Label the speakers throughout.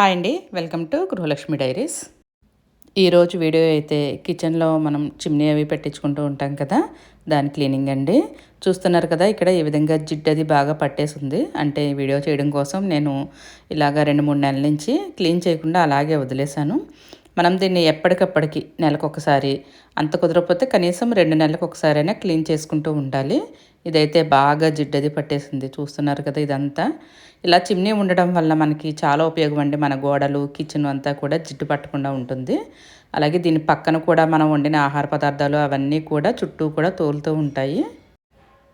Speaker 1: Hi అండి welcome to Gruhalakshmi diaries. ఈరోజు video అయితే కిచెన్లో మనం చిమ్నీ అవి పెట్టించుకుంటూ ఉంటాం కదా దాని క్లీనింగ్ అండి. చూస్తున్నారు కదా ఇక్కడ ఈ విధంగా జిడ్డది అది బాగా పట్టేసింది. అంటే వీడియో చేయడం కోసం నేను ఇలాగ రెండు మూడు నెలల నుంచి క్లీన్ చేయకుండా అలాగే వదిలేశాను. మనం దీన్ని ఎప్పటికప్పటికి నెలకొకసారి అంత కుదరకపోతే కనీసం రెండు నెలలకు ఒకసారైనా క్లీన్ చేసుకుంటూ ఉండాలి. ఇదైతే బాగా జిడ్డది పట్టేసింది చూస్తున్నారు కదా ఇదంతా. ఇలా చిమ్నీ ఉండడం వల్ల మనకి చాలా ఉపయోగం అండి. మన గోడలు కిచెన్ అంతా కూడా జిడ్డు పట్టకుండా ఉంటుంది. అలాగే దీని పక్కన కూడా మనం వండిన ఆహార పదార్థాలు అవన్నీ కూడా చుట్టూ కూడా తోలుతూ ఉంటాయి.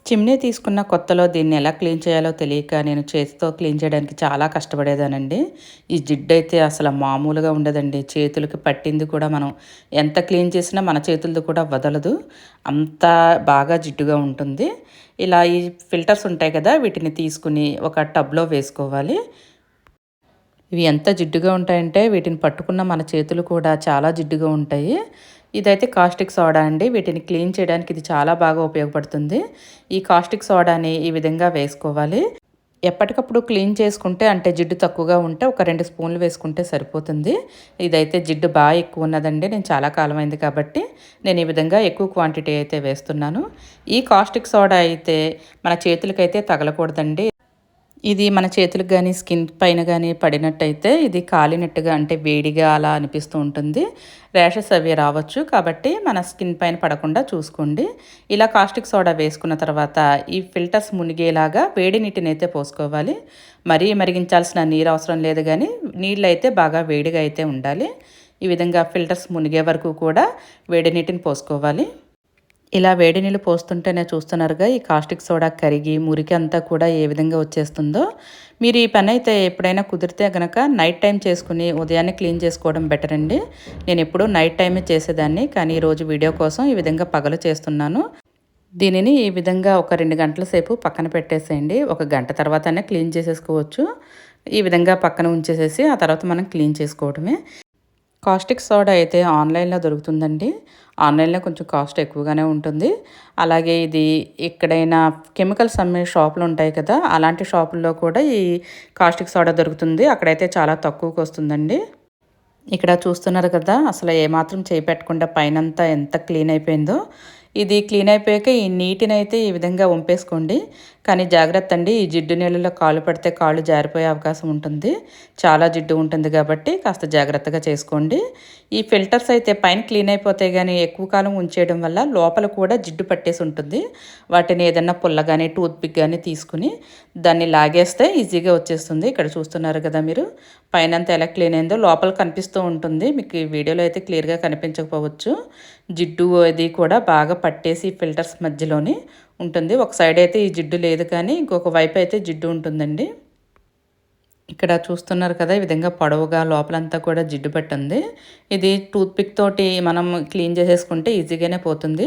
Speaker 1: చిమ్నీ తీసుకున్న కొత్తలో దీన్ని ఎలా క్లీన్ చేయాలో తెలియక నేను చేతితో క్లీన్ చేయడానికి చాలా కష్టపడేదానండి. ఈ జిడ్డు అయితే అసలు మామూలుగా ఉండదండి. చేతులకి పట్టింది కూడా మనం ఎంత క్లీన్ చేసినా మన చేతులది కూడా వదలదు. అంత బాగా జిడ్డుగా ఉంటుంది. ఇలా ఈ ఫిల్టర్స్ ఉంటాయి కదా వీటిని తీసుకుని ఒక టబ్లో వేసుకోవాలి. ఇవి ఎంత జిడ్డుగా ఉంటాయంటే వీటిని పట్టుకున్న మన చేతులు కూడా చాలా జిడ్డుగా ఉంటాయి. ఇదైతే కాస్టిక్ సోడా అండి. వీటిని క్లీన్ చేయడానికి ఇది చాలా బాగా ఉపయోగపడుతుంది. ఈ కాస్టిక్ సోడాని ఈ విధంగా వేసుకోవాలి. ఎప్పటికప్పుడు క్లీన్ చేసుకుంటే అంటే జిడ్డు తక్కువగా ఉంటే ఒక రెండు స్పూన్లు వేసుకుంటే సరిపోతుంది. ఇదైతే జిడ్డు బాగా ఎక్కువ ఉన్నదండి. నేను చాలా కాలం అయింది కాబట్టి నేను ఈ విధంగా ఎక్కువ క్వాంటిటీ అయితే వేస్తున్నాను. ఈ కాస్టిక్ సోడా అయితే మన చేతులకైతే తగలకూడదండి. ఇది మన చేతులకు కానీ స్కిన్ పైన కానీ పడినట్టయితే ఇది కాలినట్టుగా అంటే వేడిగా అలా అనిపిస్తూ ఉంటుంది. ర్యాషెస్ అవి రావచ్చు. కాబట్టి మన స్కిన్ పైన పడకుండా చూసుకోండి. ఇలా కాస్టిక్ సోడా వేసుకున్న తర్వాత ఈ ఫిల్టర్స్ మునిగేలాగా వేడి నీటిని అయితే పోసుకోవాలి. మరీ మరిగించాల్సిన నీరు అవసరం లేదు కానీ నీళ్ళు అయితే బాగా వేడిగా అయితే ఉండాలి. ఈ విధంగా ఫిల్టర్స్ మునిగే వరకు కూడా వేడి నీటిని పోసుకోవాలి. ఇలా వేడి నీళ్ళు పోస్తుంటేనే చూస్తున్నారుగా ఈ కాస్టిక్ సోడా కరిగి మురికి అంతా కూడా ఏ విధంగా వచ్చేస్తుందో. మీరు ఈ పని అయితే ఎప్పుడైనా కుదిరితే కనుక నైట్ టైం చేసుకుని ఉదయాన్నే క్లీన్ చేసుకోవడం బెటర్ అండి. నేను ఎప్పుడూ నైట్ టైమే చేసేదాన్ని కానీ ఈరోజు వీడియో కోసం ఈ విధంగా పగలు చేస్తున్నాను. దీనిని ఈ విధంగా ఒక రెండు గంటల సేపు పక్కన పెట్టేసేయండి. ఒక గంట తర్వాతనే క్లీన్ చేసేసుకోవచ్చు. ఈ విధంగా పక్కన ఉంచేసేసి ఆ తర్వాత మనం క్లీన్ చేసుకోవడమే. కాస్టిక్ సోడా అయితే ఆన్లైన్లో దొరుకుతుందండి. ఆన్లైన్లో కొంచెం కాస్ట్ ఎక్కువగానే ఉంటుంది. అలాగే ఇది ఎక్కడైనా కెమికల్స్ అమ్మే షాపులు ఉంటాయి కదా అలాంటి షాపుల్లో కూడా ఈ కాస్టిక్ సోడా దొరుకుతుంది. అక్కడైతే చాలా తక్కువకి వస్తుందండి. ఇక్కడ చూస్తున్నారు కదా అసలు ఏమాత్రం చేయి పెట్టకుండా పైనంతా ఎంత క్లీన్ అయిపోయిందో. ఇది క్లీన్ అయిపోయాక ఈ నీటిని అయితే ఈ విధంగా వంపేసుకోండి. కానీ జాగ్రత్త అండి ఈ జిడ్డు నీళ్ళలో కాలు పడితే కాళ్ళు జారిపోయే అవకాశం ఉంటుంది. చాలా జిడ్డు ఉంటుంది కాబట్టి కాస్త జాగ్రత్తగా చేసుకోండి. ఈ ఫిల్టర్స్ అయితే పైన క్లీన్ అయిపోతాయి కానీ ఎక్కువ కాలం ఉంచేయడం వల్ల లోపల కూడా జిడ్డు పట్టేసి ఉంటుంది. వాటిని ఏదన్నా పుల్ల కానీ టూత్ పిక్ కానీ తీసుకుని దాన్ని లాగేస్తే ఈజీగా వచ్చేస్తుంది. ఇక్కడ చూస్తున్నారు కదా మీరు పైన ఎలా క్లీన్ అయిందో లోపల కనిపిస్తూ ఉంటుంది. మీకు ఈ వీడియోలో అయితే క్లియర్గా కనిపించకపోవచ్చు. జిడ్డు అది కూడా బాగా పట్టేసి ఫిల్టర్స్ మధ్యలోనే ఉంటుంది. ఒక సైడ్ అయితే ఈ జిడ్డు లేదు కానీ ఇంకొక వైపు అయితే జిడ్డు ఉంటుందండి. ఇక్కడ చూస్తున్నారు కదా ఈ విధంగా పొడవుగా లోపలంతా కూడా జిడ్డు పట్టుంది. ఇది టూత్పిక్ తోటి మనం క్లీన్ చేసేసుకుంటే ఈజీగానే పోతుంది.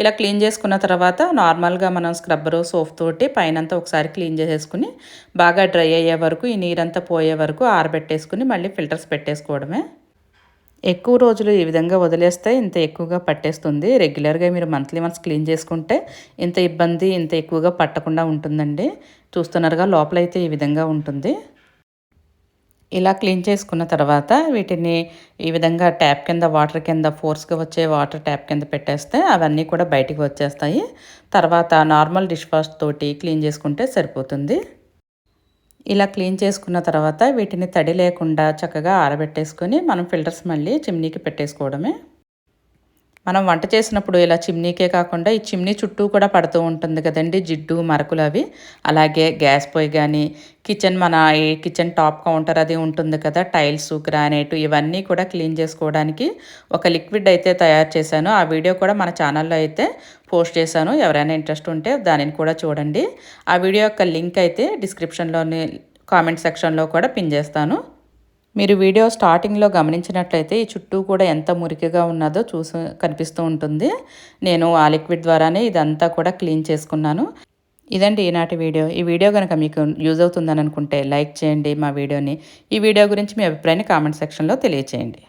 Speaker 1: ఇలా క్లీన్ చేసుకున్న తర్వాత నార్మల్గా మనం స్క్రబ్బరు సోప్ తోటి పైనంతా ఒకసారి క్లీన్ చేసేసుకుని బాగా డ్రై అయ్యే వరకు ఈ నీరంతా పోయే వరకు ఆరబెట్టేసుకుని మళ్ళీ ఫిల్టర్స్ పెట్టేసుకోవడమే. ఎక్కువ రోజులు ఈ విధంగా వదిలేస్తే ఇంత ఎక్కువగా పట్టేస్తుంది. రెగ్యులర్గా మీరు మంత్లీ మంత్స్ క్లీన్ చేసుకుంటే ఇంత ఇబ్బంది ఇంత ఎక్కువగా పట్టకుండా ఉంటుందండి. చూస్తున్నారుగా లోపలైతే ఈ విధంగా ఉంటుంది. ఇలా క్లీన్ చేసుకున్న తర్వాత వీటిని ఈ విధంగా ట్యాప్ కింద వాటర్ కింద ఫోర్స్గా వచ్చే వాటర్ ట్యాప్ కింద పెట్టేస్తే అవన్నీ కూడా బయటికి వచ్చేస్తాయి. తర్వాత నార్మల్ డిష్ వాష్ తోటి క్లీన్ చేసుకుంటే సరిపోతుంది. ఇలా క్లీన్ చేసుకున్న తర్వాత వీటిని తడి లేకుండా చక్కగా ఆరబెట్టేసుకొని మనం ఫిల్టర్స్ మళ్ళీ చిమ్నీకి పెట్టేసుకోవడమే. మనం వంట చేసినప్పుడు ఇలా చిమ్నీకే కాకుండా ఈ చిమ్నీ చుట్టూ కూడా పడుతూ ఉంటుంది కదండి జిడ్డు మరకులు అవి. అలాగే గ్యాస్ పొయ్యి కానీ కిచెన్ మన ఈ కిచెన్ టాప్ కౌంటర్ అది ఉంటుంది కదా టైల్స్ గ్రానైట్ ఇవన్నీ కూడా క్లీన్ చేసుకోవడానికి ఒక లిక్విడ్ అయితే తయారు చేశాను. ఆ వీడియో కూడా మన ఛానల్లో అయితే పోస్ట్ చేశాను. ఎవరైనా ఇంట్రెస్ట్ ఉంటే దానిని కూడా చూడండి. ఆ వీడియో యొక్క లింక్ అయితే డిస్క్రిప్షన్లోని కామెంట్ సెక్షన్లో కూడా పిన్ చేస్తాను. మీరు వీడియో స్టార్టింగ్లో గమనించినట్లయితే ఈ చుట్టూ కూడా ఎంత మురికిగా ఉన్నదో చూసి కనిపిస్తూ ఉంటుంది. నేను ఆ లిక్విడ్ ద్వారానే ఇదంతా కూడా క్లీన్ చేసుకున్నాను. ఇదండి ఈనాటి వీడియో. ఈ వీడియో కనుక మీకు యూజ్ అవుతుందని అనుకుంటే లైక్ చేయండి మా వీడియోని. ఈ వీడియో గురించి మీ అభిప్రాయాన్ని కామెంట్ సెక్షన్లో తెలియచేయండి.